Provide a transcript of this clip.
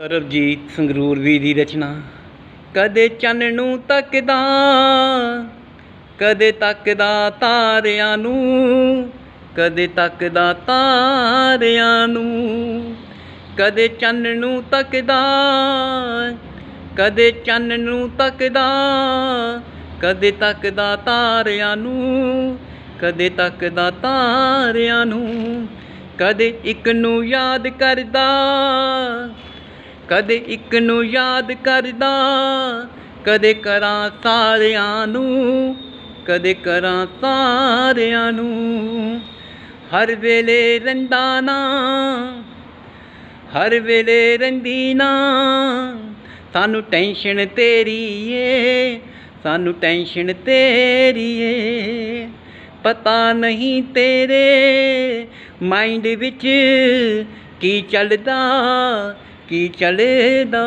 ਸਰਬਜੀਤ ਸੰਗਰੂਰ ਵੀ ਦੀ ਰਚਨਾ। ਕਦੇ ਚੰਨ ਨੂੰ ਤੱਕਦਾ, ਕਦੇ ਤੱਕਦਾ ਤਾਰਿਆਂ ਨੂੰ, ਕਦੇ ਤੱਕਦਾ ਤਾਰਿਆਂ ਨੂੰ, ਕਦੇ ਚੰਨ ਨੂੰ ਤੱਕਦਾ, ਕਦੇ ਚੰਨ ਨੂੰ ਤੱਕਦਾ, ਕਦੇ ਤੱਕਦਾ ਤਾਰਿਆਂ ਨੂੰ, ਕਦੇ ਤੱਕਦਾ ਤਾਰਿਆਂ ਨੂੰ, ਕਦੇ ਇੱਕ ਨੂੰ ਯਾਦ ਕਰਦਾ। ਕਦੇ ਇੱਕ ਨੂੰ ਯਾਦ ਕਰਦਾ, ਕਦੇ ਕਰਾਂ ਸਾਰਿਆਂ ਨੂੰ, ਕਦੇ ਕਰਾਂ ਸਾਰਿਆਂ ਨੂੰ। ਹਰ ਵੇਲੇ ਰੰਦਾ ਨਾ, ਹਰ ਵੇਲੇ ਰੰਦੀ ਨਾ, ਸਾਨੂੰ ਟੈਨਸ਼ਨ ਤੇਰੀ ਏ, ਸਾਨੂੰ ਟੈਨਸ਼ਨ ਤੇਰੀ ਏ। ਪਤਾ ਨਹੀਂ ਤੇਰੇ ਮਾਈਂਡ ਵਿੱਚ ਕੀ ਚੱਲਦਾ ਕੀ ਚਲੇਦਾ